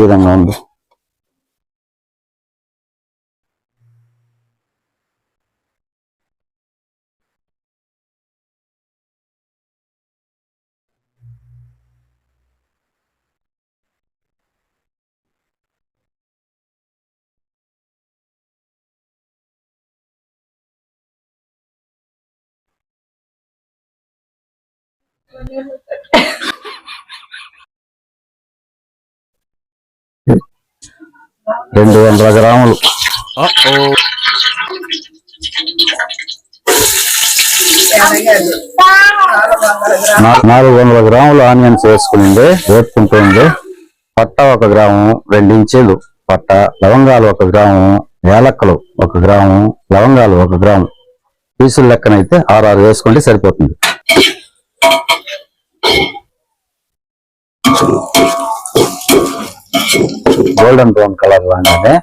ఈ విధంగా ఉంది రెండు వందల గ్రాములు. నాలుగు వందల గ్రాములు ఆనియన్స్ వేసుకునింది వేపుకుంటుంది పట్ట ఒక గ్రాము రెండు ఇంచీలు పట్ట లవంగాలు ఒక గ్రాము ఏలక్కలు ఒక గ్రాము లవంగాలు ఒక గ్రాము. పీసుల లెక్కనైతే ఆరు ఆరు వేసుకుంటే సరిపోతుంది. గోల్డెన్ బ్రౌన్ కలర్ రాగానే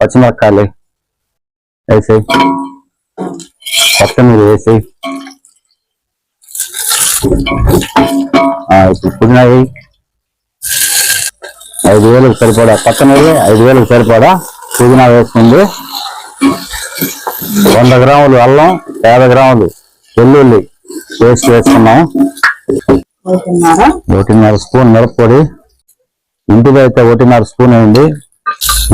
పచ్చిమిరపకాయలు వేసేయి. కొత్తిమీర వేసి ఇప్పుడు పుదీనా వేయి. ఐదు వేలకు సరిపడా కొత్తిమీర ఐదు వేలకు సరిపడా పుదీనా వేసుకుంది వంద గ్రాములు అల్లం యాభై గ్రాములు వెల్లుల్లి పేస్ట్ వేసుకున్నాం. ఒకటిన్నర స్పూన్ మిరప్పొడి. ఇంటికి అయితే ఒకటిన్నర స్పూన్ అయింది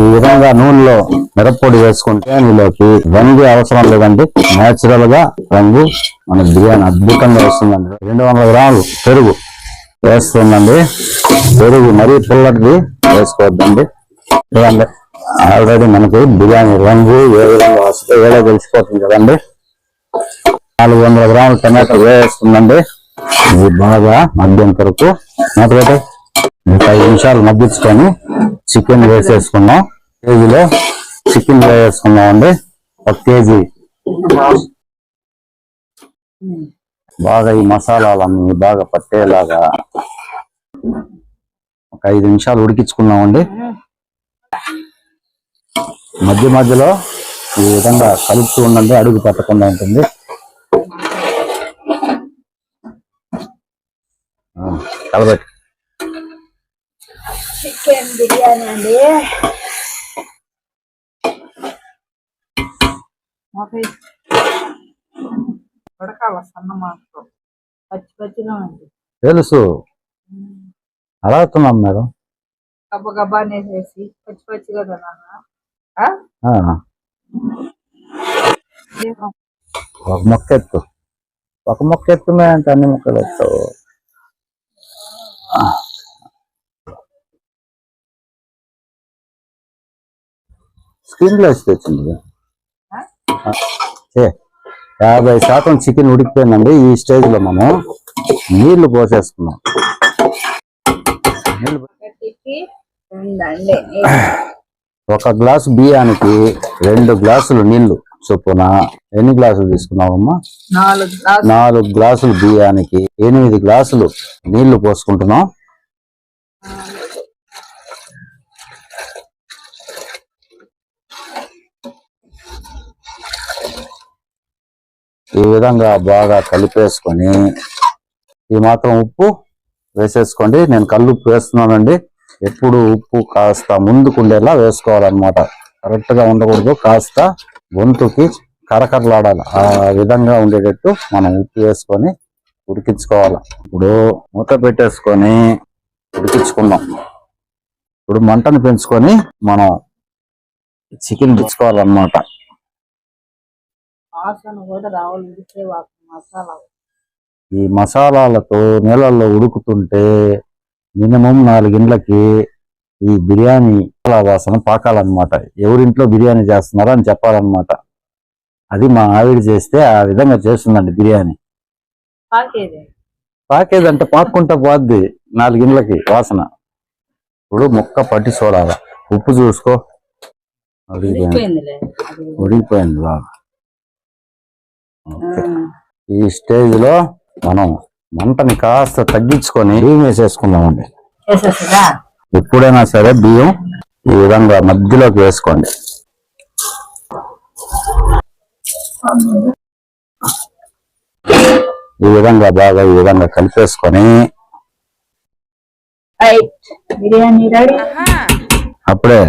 ఈ విధంగా నూనెలో మిరప్పొడి వేసుకుంటే నీలోకి రంగు అవసరం లేదండి. నేచురల్గా రంగు మన బిర్యానీ అద్భుతంగా వస్తుందండి. రెండు వందల గ్రాములు పెరుగు వేస్తుందండి. పెరుగు మరీ పుల్లటిది వేసుకోవద్దండి. చూడండి ఆల్రెడీ మనకి బిర్యానీ రంగు ఏ విధంగా వస్తే ఏదో తెలిసిపోతుంది కదండి. నాలుగు వందల గ్రాములు టమాటో వేస్తుందండి. ఇది బాగా మద్యం కొరకు. మాట్లాడే ఒక ఐదు నిమిషాలు మగ్గించుకొని చికెన్ వేసేసుకున్నాం కేజీలో చికెన్ వేసేసుకున్నాం అండి. ఒక కేజీ. బాగా ఈ మసాలాలన్నీ బాగా పట్టేలాగా ఒక ఐదు నిమిషాలు ఉడికించుకున్నామండి మధ్య మధ్యలో ఈ విధంగా కలుపుతూ ఉండండి అడుగు పట్టకుండా ఉంటుంది. కలబెట్టి. చికెన్ బిర్యానీ అండి. ఉడకాల సన్న మాత్రం పచ్చి పచ్చిగా ఉంది. తెలుసు. అడుగుతున్నాం మేడం? గబ్బ పచ్చి పచ్చిగా. ఒక మొక్క ఎత్తు ఒక మొక్క ఎత్తుమే అంటే అన్ని మొక్కలు ఎత్తావు. స్క్రీన్లో తెచ్చింది యాభై శాతం చికెన్ ఉడికిపోయిందండి. ఈ స్టేజ్లో మనం నీళ్ళు పోసేసుకున్నాం ఒక గ్లాసు బియ్యానికి రెండు గ్లాసులు నీళ్ళు చొప్పున ఎన్ని గ్లాసులు తీసుకున్నావమ్మా? నాలుగు గ్లాసులు. బియ్యానికి ఎనిమిది గ్లాసులు నీళ్ళు పోసుకుంటున్నాం. ఈ విధంగా బాగా కలిపేసుకొని ఈ మాత్రం ఉప్పు వేసేసుకోండి. నేను కళ్ళు ఉప్పు వేస్తున్నానండి. ఎప్పుడు ఉప్పు కాస్త ముందుకుండేలా వేసుకోవాలన్నమాట. కరెక్ట్గా ఉండకూడదు. కాస్త గొంతుకి కరకరలాడాలి. ఆ విధంగా ఉండేటట్టు మనం ఉప్పు వేసుకొని ఉడికించుకోవాలి. ఇప్పుడు మూత పెట్టేసుకొని ఉడికించుకున్నాం ఇప్పుడు మంటను పెంచుకొని మనం చికెన్ తెచ్చుకోవాలన్నమాట. వాసన కూడా రావాలి మసాలా ఈ మసాలాలతో నీళ్ళల్లో ఉడుకుతుంటే మినిమం నాలుగిండ్లకి ఈ బిర్యానీ వాసన పాకాలన్నమాట. ఎవరింట్లో బిర్యానీ చేస్తున్నారో అని చెప్పాలన్నమాట. అది మా ఆవిడ చేస్తే ఆ విధంగా చేస్తుందండి బిర్యానీ. పాకేది. పాకేదంటే పాక్కుంటా పోద్ది నాలుగిండ్లకి వాసన. ఇప్పుడు ముక్క పట్టి చూడాల. ఉప్పు చూసుకో. ఉడికిపోయింది బాగా. ఈ స్టేజ్లో మనం మంటని కాస్త తగ్గించుకొని బియ్యం వేసేసుకుందామండి. ఎప్పుడైనా సరే బియ్యం ఈ విధంగా మధ్యలోకి వేసుకోండి. ఈ విధంగా బాగా ఈ విధంగా కలిపేసుకొని అప్పుడే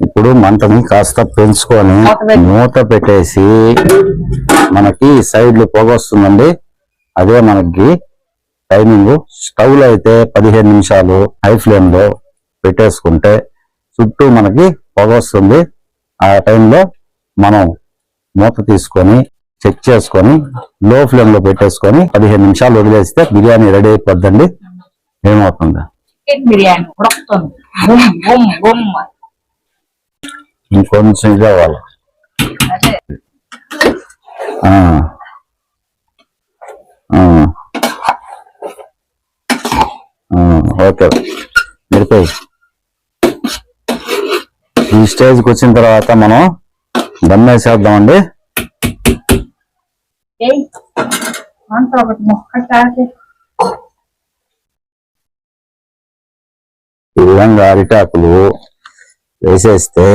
ఇప్పుడు మంటని కాస్త పెంచుకొని మూత పెట్టు. మూత పెట్టేసి మనకి సైడ్లు పొగ వస్తుందండి అదే మనకి టైమింగ్. స్టవ్లో అయితే పదిహేను నిమిషాలు హై ఫ్లేమ్లో పెట్టేసుకుంటే చుట్టూ మనకి పొగ వస్తుంది ఆ టైంలో మనం మూత తీసుకొని చెక్ చేసుకొని లో ఫ్లేమ్లో పెట్టేసుకొని పదిహేను నిమిషాలు వదిలేస్తే బిర్యానీ రెడీ అయిపోద్దండి. ఏమవుతుంది? బిర్యానీ ఇంకొంచెం ఇది అవ్వాలి ఓకే. మిరపకాయ ఈ స్టేజ్కి వచ్చిన తర్వాత మనం దమ్ వేసేద్దామండి ఈ విధంగా అరిటాకులు వేసేస్తే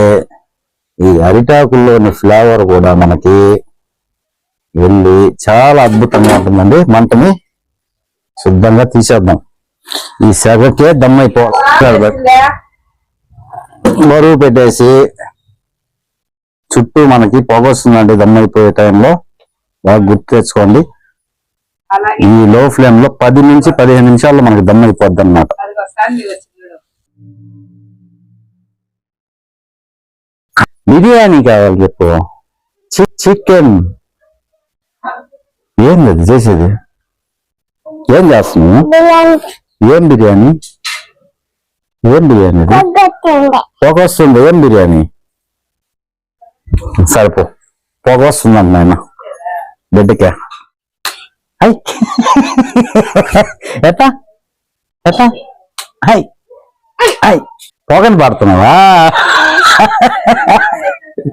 ఈ అరిటాకుల్లోని ఫ్లేవర్ కూడా మనకి వెళ్ళి చాలా అద్భుతంగా ఉంటుందండి. మంటని శుద్ధంగా తీసేద్దాం. ఈ సెగకే దమ్ అయిపోవాలి బరువు పెట్టేసి చుట్టూ మనకి పొగ వస్తుందండి దమ్ అయిపోయే టైంలో. బాగా గుర్తు తెచ్చుకోండి. ఈ లో ఫ్లేమ్లో పది నుంచి పదిహేను నిమిషాల్లో మనకి దమ్ అయిపోద్ది అనమాట బిర్యానీ కావాలి చెప్పు. చికెన్. ఏంది అది చేసేది. ఏం చేస్తున్నావు? ఏం బిర్యానీ? ఏం బిర్యానీ పొగ వస్తుంది ఏం బిర్యానీ? సరిపో. పొగ వస్తుంది అంట నాయన. బిడ్డకే. హై. ఎట్ట ఎట్ట హై. హై. పొగని పడుతున్నావా?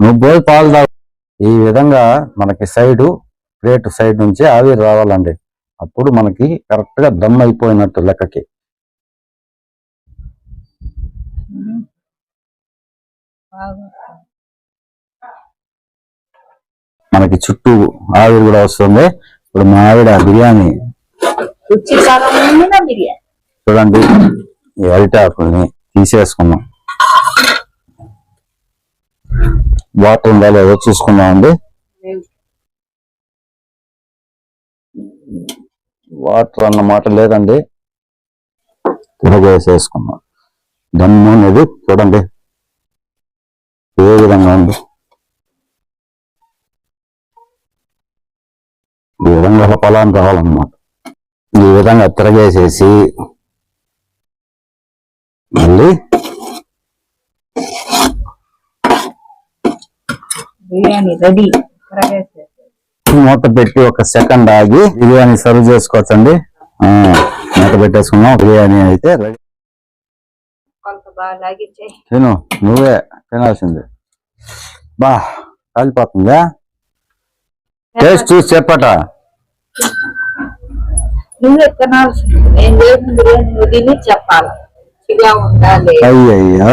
నువ్వు పోయి పాలు తాగు. ఈ విధంగా మనకి సైడ్ ప్లేట్ సైడ్ నుంచి ఆవిరి రావాలండి. అప్పుడు మనకి కరెక్ట్గా దమ్ అయిపోయినట్టు లెక్కకి. మనకి చుట్టూ ఆవిరి కూడా వస్తుంది. ఇప్పుడు మా ఆవిడ బిర్యానీ. చూడండి ఈ అరిటాకుల్ని తీసేసుకున్నాం వాటర్ ఉందా లేదో చూసుకుందాం అండి? వాటర్ అన్నమాట లేదండి. తిరగేసేసుకున్నాం. దమ్ము అనేది చూడండి. ఏ విధంగా ఉంది? ఈ విధంగా పొలాన్ని రావాలన్నమాట. ఈ విధంగా తిరగేసేసి మళ్ళీ బిర్యానీ రెడీ. మూత పెట్టి ఒక సెకండ్ ఆగి బిర్యానీ సర్వ్ చేసుకోవచ్చండి. మూత పెట్టేసుకున్నాం. బిర్యానీ అయితే రెడీ. తిను నువ్వే తినాల్సింది. బా కాలిపోతుందా? టేస్ట్ చూసి చెప్పట. నువ్వు తినాల్సింది. నేను చేసిన బిర్యానీ నువ్వు తిని చెప్పాలి. అయ్యయ్యో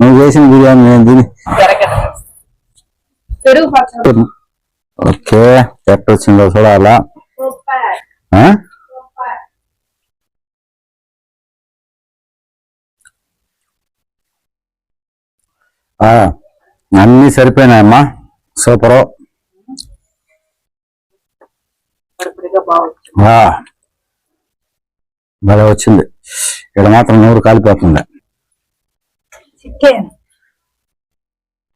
నువ్వు చేసిన బిర్యానీ నేను తిని ఓకే ఎట్ట వచ్చిందో చూడాలా. అన్నీ సరిపోయినాయమ్మా. సూపరు. భలే వచ్చింది. ఇక్కడ మాత్రం నూరు కాలిపోతుంది. చికెన్.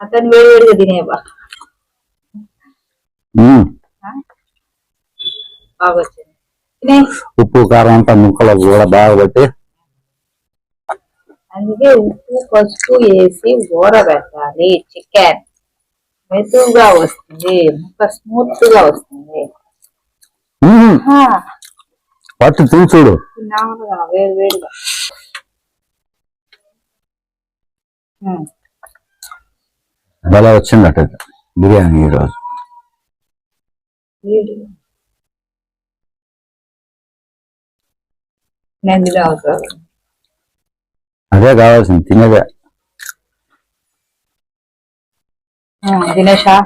అతను వేడివేడిగా తినేవా ఉమ్, బాగా వచ్చింది తినే ఉప్పు కారం అంతా ముక్కలు కూడా బాగా పెట్టి అందుకే ఉప్పు పసుపు వేసి ఊరబెట్టాలి చికెన్ మెతుగా వస్తుంది. ముక్క స్మూత్గా వస్తుంది పట్టు తిని చూడు. తిన్నాముగా వేరు వేరుగా. భలే వచ్చిందట. బిర్యానీ ఈరోజు వేడిగా నేను తినే అవసరం అదే కావాల్సింది తినేదే. దినేషా.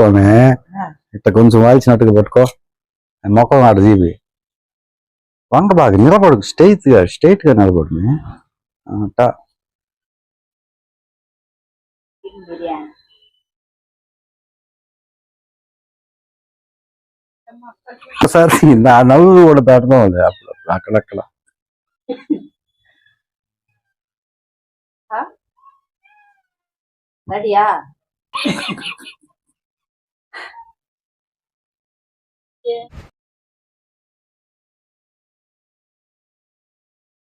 ఉంది. ఇట్లా కొంచెం వాల్చినట్టుగా పట్టుకో. మొక్కలు నాడు జీవి వంక బాగా నిలబడు స్ట్రైట్గా స్ట్రైట్గా నిలబడు మే. ఆ, టా. బిర్యానీ ఒకసారి నా నవ్వు కూడా దాటడం లేదు అప్పుడు అక్కడక్కడ రెడీయా